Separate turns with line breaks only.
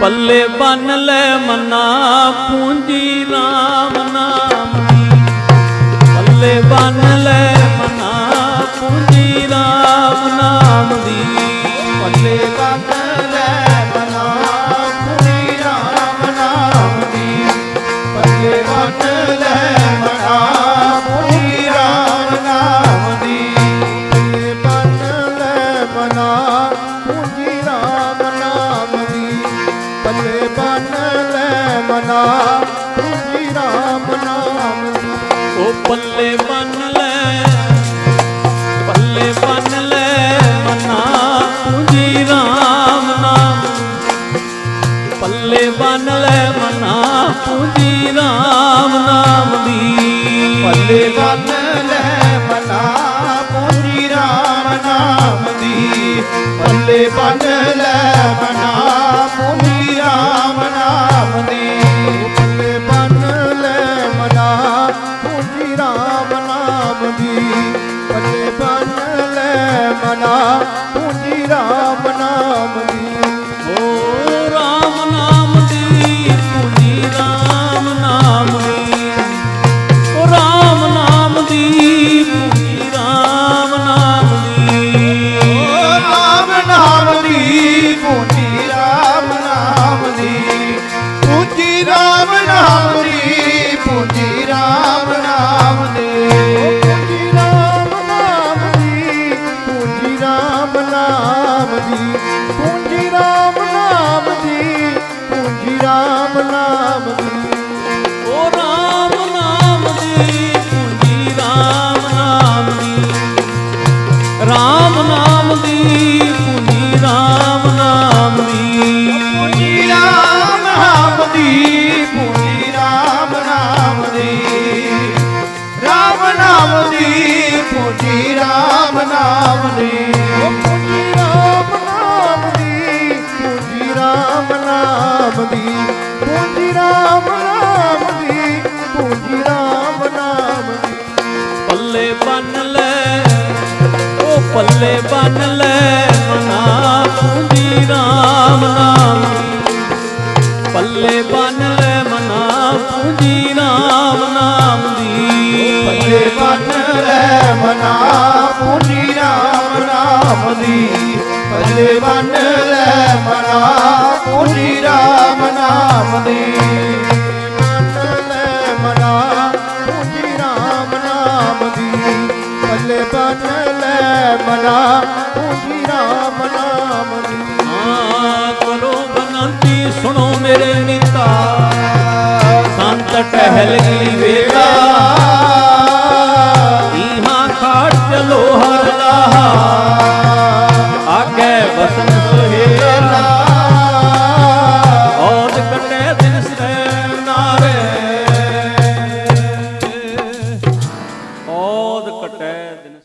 ਪੱਲੇ ਬੰਨ ਲੈ ਮਨਾ, ਪੂੰਜੀ RAM ਨਾਮ ਦੀ। ਪੱਲੇ ਬੰਨ ਲੈ ਮਨਾ, ਪੂੰਜੀ RAM ਨਾਮ ਦੀ।
ਪੱਲੇ ਬੰਨ ਲੈ ਮਨਾ ਪੂਰੀ ਰਾਮ ਨਾਮ ਦੀ। ਪੱਲੇ ਬੰਨ ਲੈ ਮਨਾ ਪੂਰੀ ਰਾਮ ਨਾਮ ਦੀ। ਪੱਲੇ ਬੰਨ ਲੈ ਮਨਾ ਮਨਾ ਪੂਰੀ ਰਾਮ ਨਾਮ
ਉਹ ਪੱਲੇ ਬੰਨ ਲੈ, ਪੱਲੇ ਬੰਨ ਲੈ ਮਨਾ, ਪੂੰਜੀ ਰਾਮ ਨਾਮ। ਪੱਲੇ ਬੰਨ ਲੈ ਮਨਾ, ਪੂੰਜੀ
ਰਾਮ ਨਾਮ ਦੀ। ਪੱਲੇ ਬੰਨ ਲੈ ਮਨਾ ਪੂਰੀ ਰਾਮ ਨਾਮ ਦੀ। ਪੱਲੇ ਬੰਨ ਲੈ ਮਨਾ ਲੈ ਮਨਾ ਨਾਮ ਦੀ
ਪੂਜੀ
ਰਾਮ ਨਾਮ ਦੀ ਪੂਜੀ ਰਾਮ ਨਾਮ ਦੀ ਨਾਮ ਦੀ ਪੂਜੀ ਰਾਮ ਨਾਮ ਦੀ ਪੂਜੀ ਰਾਮ ਨਾਮ ਦੀ।
ਪੱਲੇ ਬੰਨ ਲੈ ਓ ਪੱਲੇ ਬੰਨ ਲੈ ਮਨਾ ਪੂੰਜੀ RAM ਨਾਮ ਪੱਲੇ ਬੰਨ ਲੈ ਮਨਾ ਪੂੰਜੀ RAM ਨਾਮ ਦੀ।
ਪੱਲੇ ਬੰਨ ਲੈ ਮਨਾ ਪੂਜੀ ਰਾਮ ਨਾਮ ਦੀ। ਪੱਲੇ ਬੰਨ ਲੈ ਮਨਾ ਪੂਜੀ ਰਾਮ ਨਾਮ ਦੀ। ਬੰਨ ਲੈ ਮਨਾ ਪੂਜੀ ਰਾਮ ਨਾਮ ਦੀ ਪੱਲੇ ਬੰਨ ਲੈ ਮਨਾ ਪੂਜੀ ਰਾਮ ਨਾਮ ਦੀ
ਹਾਂ, ਕਰੋ ਬਨੰਤੀ, ਸੁਣੋ ਮੇਰੇ ਨਿਤਾ। ਸੰਤ ਟਹਿਲ ਗਈ